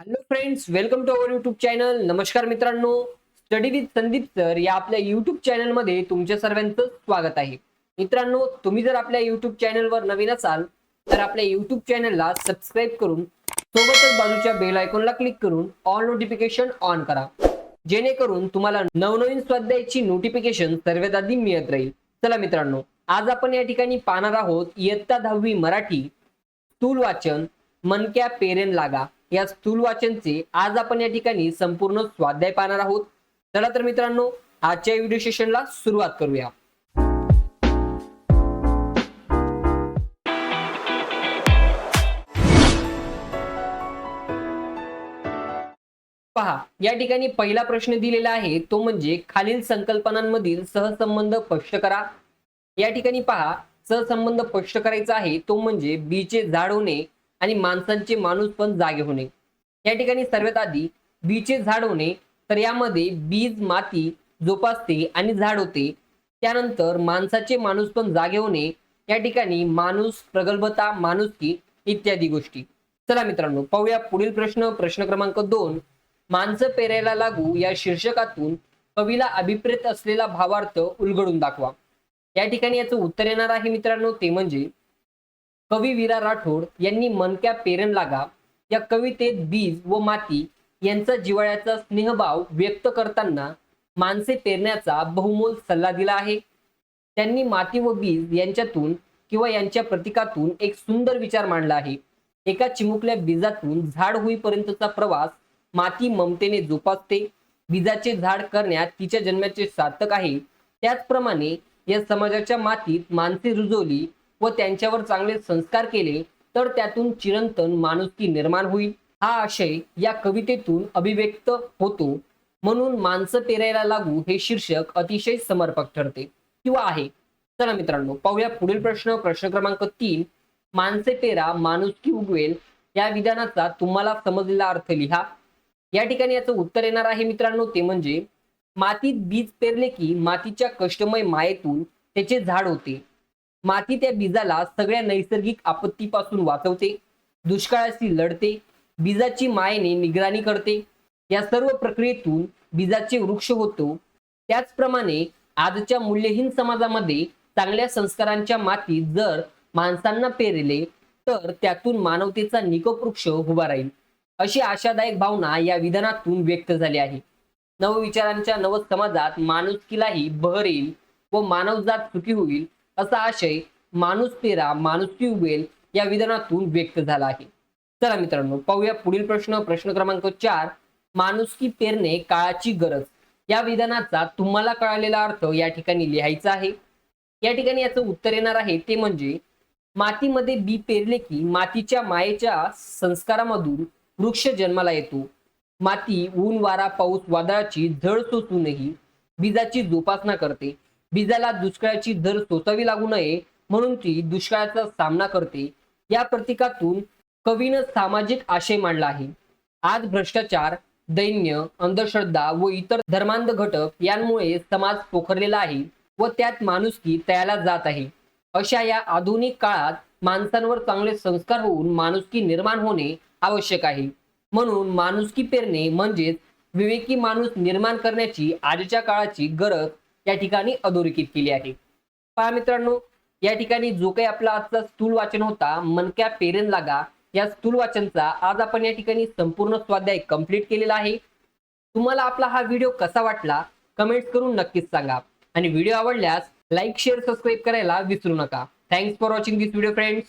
Hello friends welcome to our YouTube channel नमस्कार मित्रांनो. Study with Sandeep sir या आपल्या युट्यूब चॅनलमध्ये तुमच्या सर्वांचं स्वागत आहे. मित्रांनो तुम्ही जर आपल्या युट्यूब चॅनलवर नवीन असाल तर आपल्या युट्यूब चॅनलला सबस्क्राईब करून सोबतच बाजूच्या बेल आयकॉनला क्लिक करून ऑल नोटिफिकेशन ऑन करा. जेणेकरून तुम्हाला नवनवीन स्वाध्यायाची नोटिफिकेशन सर्वात आधी मिळत राहील. चला मित्रांनो आज आपण या ठिकाणी पाहणार आहोत इयत्ता दहावी मराठी स्थूल वाचन मनक्या पेरेन लागा. या स्थूल वाचनचे आज आपण या ठिकाणी संपूर्ण स्वाध्याय पाहणार आहोत. चला तर मित्रांनो आजच्या व्हिडिओ सेशनला सुरुवात करूया. पहा या ठिकाणी पहिला प्रश्न दिलेला आहे तो म्हणजे खालील संकल्पनांमधील सहसंबंध स्पष्ट करा. या ठिकाणी पहा सहसंबंध स्पष्ट करायचा आहे तो म्हणजे बीचे झाड होणे आणि माणसांचे माणूस पण जागे होणे. या ठिकाणी सर्वात आधी बीचे झाड होणे तर यामध्ये बीज माती जोपासते आणि झाड होते. त्यानंतर माणसाचे माणूस पण जागे होणे या ठिकाणी माणूस प्रगल्भता माणुसकी इत्यादी गोष्टी. चला मित्रांनो पाहूया पुढील प्रश्न प्रश्न क्रमांक दोन. माणसं पेरायला लागू या शीर्षकातून कवीला अभिप्रेत असलेला भावार्थ उलगडून दाखवा. या ठिकाणी याचं उत्तर येणार आहे मित्रांनो ते म्हणजे कवी विरा राठोड यांनी मनक्या पेरण लागा या कवितेत बीज व माती यांचा जिवाळ्याचा स्नेहभाव व्यक्त करताना माणसे पेरण्याचा बहुमोल सल्ला दिला आहे. त्यांनी माती व बीज यांच्यातून किंवा यांच्या प्रतीकातून एक सुंदर विचार मांडला आहे. एका चिमुकल्या बीजातून झाड होईपर्यंतचा प्रवास माती ममतेने जोपासते. बीजाचे झाड करण्यात तिच्या जन्माचे सार्थक आहे. त्याचप्रमाणे या समाजाच्या मातीत माणसे रुजवली व त्यांच्यावर चांगले संस्कार केले तर त्यातून चिरंतन माणुसकी निर्माण होईल. हा आशय या कवितेतून अभिव्यक्त होतो. म्हणून माणसं पेरायला लागू हे शीर्षक अतिशय समर्पक ठरते. किंवा आहे. चला मित्रांनो पाहूया पुढील प्रश्न. प्रश्न क्रमांक तीन. माणसे पेरा माणुसकी उगवेल. या विधानाचा तुम्हाला समजलेला अर्थ लिहा. या ठिकाणी याचं उत्तर येणार आहे मित्रांनो ते म्हणजे मातीत बीज पेरले की मातीच्या कष्टमय मायेतून त्याचे झाड होते. माती त्या बीजाला सगळ्या नैसर्गिक आपत्तीपासून वाचवते दुष्काळाशी लढते बीजाची मायेने निगराणी करते. या सर्व प्रक्रियेतून बीजाचे वृक्ष होतो. त्याचप्रमाणे आजच्या मूल्यहीन समाजामध्ये चांगल्या संस्कारांच्या मातीत जर माणसांना पेरले तर त्यातून मानवतेचा निकोप वृक्ष उभा राहील. अशी आशादायक भावना या विधानातून व्यक्त झाली आहे. नवविचारांच्या नव समाजात माणुसकीलाही बहर येईल व मानवजात सुखी होईल असा आशय माणूस पेरा माणुसकी वेल या विधानातून व्यक्त झाला आहे. चला मित्रांनो पाहूया पुढील प्रश्न. प्रश्न क्रमांक चार माणुसकी पेरणे काळाची गरज. या विधानाचा तुम्हाला कळालेला अर्थ या ठिकाणी लिहायचा आहे. या ठिकाणी याचं उत्तर येणार आहे ते म्हणजे मातीमध्ये बी पेरले की मातीच्या मायेच्या संस्कारामधून वृक्ष जन्माला येतो. माती ऊन वारा पाऊस वादळाची झळ सोसूनही बीजाची जोपासना करते. बीजाला दुष्काळाची दर सोसावी लागू नये म्हणून ती दुष्काळाचा सामना करते. या प्रतीकातून कवीनं सामाजिक आशय मांडला आहे. आज भ्रष्टाचार दैन्य अंधश्रद्धा व इतर धर्मांध घटक यांमुळे समाज पोखरलेला आहे व त्यात माणुसकी तयाला जात आहे. अशा या आधुनिक काळात माणसांवर चांगले संस्कार होऊन माणुसकी निर्माण होणे आवश्यक आहे. म्हणून माणुसकी पेरणे म्हणजेच विवेकी माणूस निर्माण करण्याची आजच्या काळाची गरज या ठिकाणी अधोरेखित केली आहे. पहा मित्रांनो या ठिकाणी जो काही आपला आजचा स्थूल वाचन होता मनक्या पेरेन लागा या स्थूल वाचनचा आज आपण या ठिकाणी संपूर्ण स्वाध्याय कंप्लीट केलेला आहे. तुम्हाला आपला हा व्हिडिओ कसा वाटला कमेंट्स करून नक्कीच सांगा. आणि व्हिडिओ आवडल्यास लाईक शेअर सबस्क्राईब करायला विसरू नका. Thanks for watching this video friends